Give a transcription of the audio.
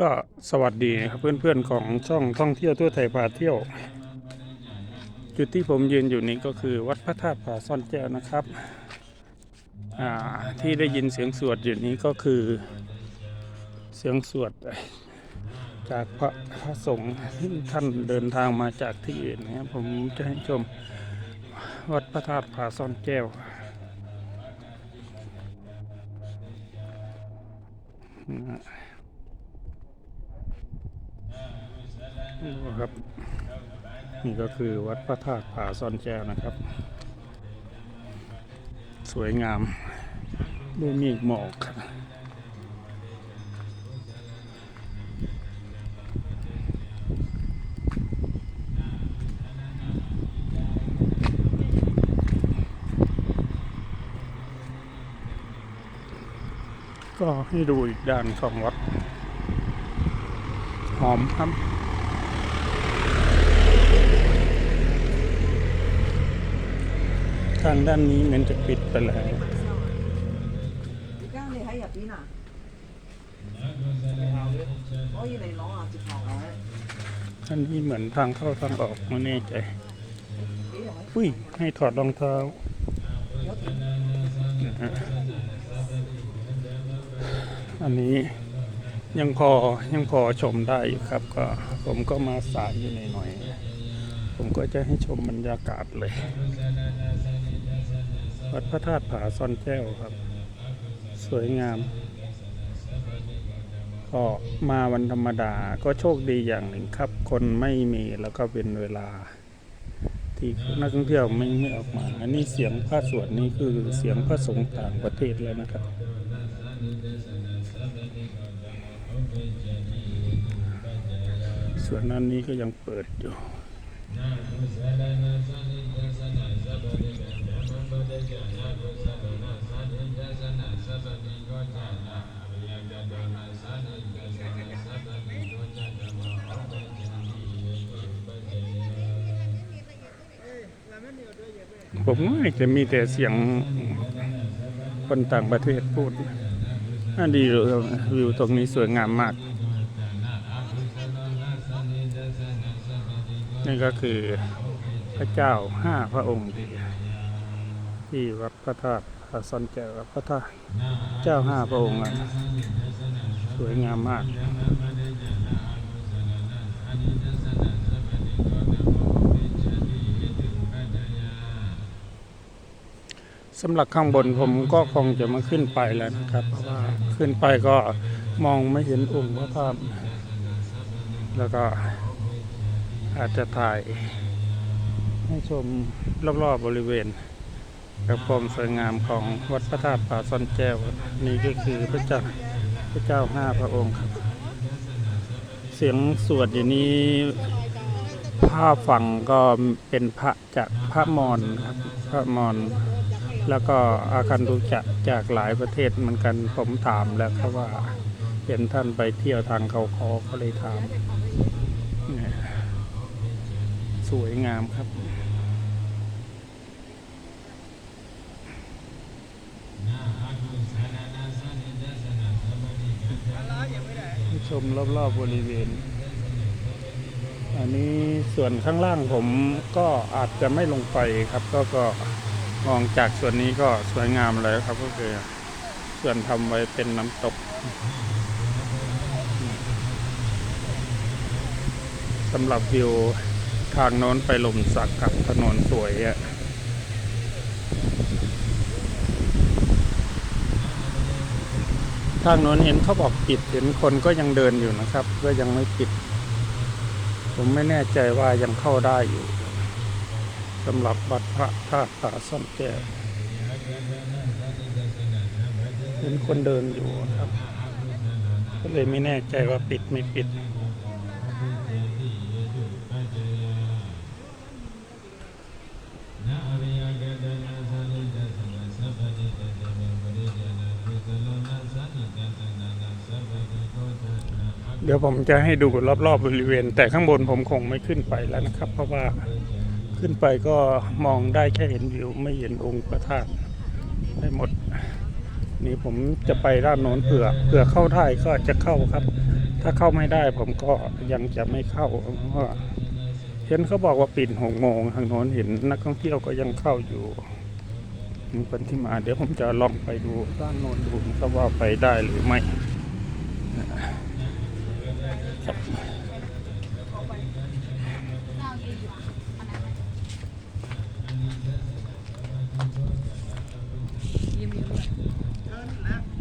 ก็สวัสดีนะครับเพื่อนๆของช่องท่องเที่ยวทั่วไทยพาเที่ยว จุดที่ผมยืนอยู่นี้ก็คือวัดพระธาตุผาซ่อนแก้วนะครับที่ได้ยินเสียงสวดอยู่นี้ก็คือเสียงสวดจากพระพระสงฆ์ที่ท่านเดินทางมาจากที่อื่นนะครับผมจะให้ชมวัดพระธาตุผาซ่อนแก้วนะ ครับ นี่ก็คือวัดพระธาตุผาซ่อนแก้วนะครับ สวยงามด้วยมีหมอกก็ให้ดูอีกด้านของวัดหอมครับ ทางด้านนี้มันจะปิดไปแล้วท่านนี้เหมือนทางเข้าทางออกไม่แน่ใจ อุ้ย ให้ถอดรองเท้า อันนี้ยังพอยังพอชมได้ครับ ก็ผมก็มาสายอยู่หน่อยๆ ผมก็จะให้ชมบรรยากาศเลย วัดพระธาตุผาซ่อนแก้วครับ สวยงาม ก็มาวันธรรมดาก็โชคดีอย่างหนึ่งครับ คนไม่มีแล้วก็เป็นเวลา ที่นักท่องเที่ยวไม่ไม่ออกมา อันนี้เสียงพระสวดนี่คือเสียงพระสงฆ์ต่างประเทศแล้วนะครับส่วนนั้นนี้ก็ยังเปิดอยู่ ผมว่าจะมีแต่เสียงคนต่างประเทศพูดน่าดีเลยวิวตรงนี้สวยงามมาก นี่ก็คือพระเจ้าห้าพระองค์ ที่วัดพระธาตุพระซ่อนแก้วพระธาตุเจ้าห้าพระองค์สวยงามมากสำหรับข้างบนผมก็คงจะมาขึ้นไปแล้วนะครับ เพราะว่าขึ้นไปก็มองไม่เห็นองค์พระธาตุแล้วก็ อาจจะถ่ายให้ชมรอบๆบริเวณ กับความสวยงามของวัดพระธาตุป่าซ่อนแก้วนี่ก็คือพระเจ้าพระเจ้าห้าพระองค์ครับ เสียงสวดอย่างนี้ผ้าฝั่งก็เป็นพระจากพระมอญครับพระมอญแล้วก็อาคันตุจะจากหลายประเทศเหมือนกันผมถามแล้วครับว่าเห็นท่านไปเที่ยวทางเขาคอก็เลยถาม สวยงามครับ ชมรอบๆบริเวณ อันนี้ส่วนข้างล่างผมก็อาจจะไม่ลงไปครับ ก็ก็มองจากส่วนนี้ก็สวยงามเลยครับก็คือส่วนทำไว้เป็นน้ำตกสำหรับวิว ทางโน้นไปลมสักกับถนนสวยอะทางโน้นเห็นเขาบอกปิดเห็นคนก็ยังเดินอยู่นะครับ ก็ยังไม่ปิด ผมไม่แน่ใจว่ายังเข้าได้อยู่สำหรับวัดพระธาตุผาซ่อนแก้วเห็นคนเดินอยู่ครับ ก็เลยไม่แน่ใจว่าปิดไม่ปิด เดี๋ยวผมจะให้ดูรอบๆบบริเวณ แต่ข้างบนผมคงไม่ขึ้นไปแล้วนะครับ เพราะว่าขึ้นไปก็มองได้แค่เห็นวิวไม่เห็นองค์พระธาตุได้หมด นี่ผมจะไปด้านโน้นเผื่อเผื่อเข้าได้ก็จะเข้าครับ ถ้าเข้าไม่ได้ผมก็ยังจะไม่เข้าเพราะว่าเห็นเขาบอกว่าปิดหกโมงทางโน้นเห็นนักท่องเที่ยวก็ยังเข้าอยู่มีคนที่มาเดี๋ยวผมจะลองไปดูด้านโน้นดูนะครับว่าไปได้หรือไม่ ครับ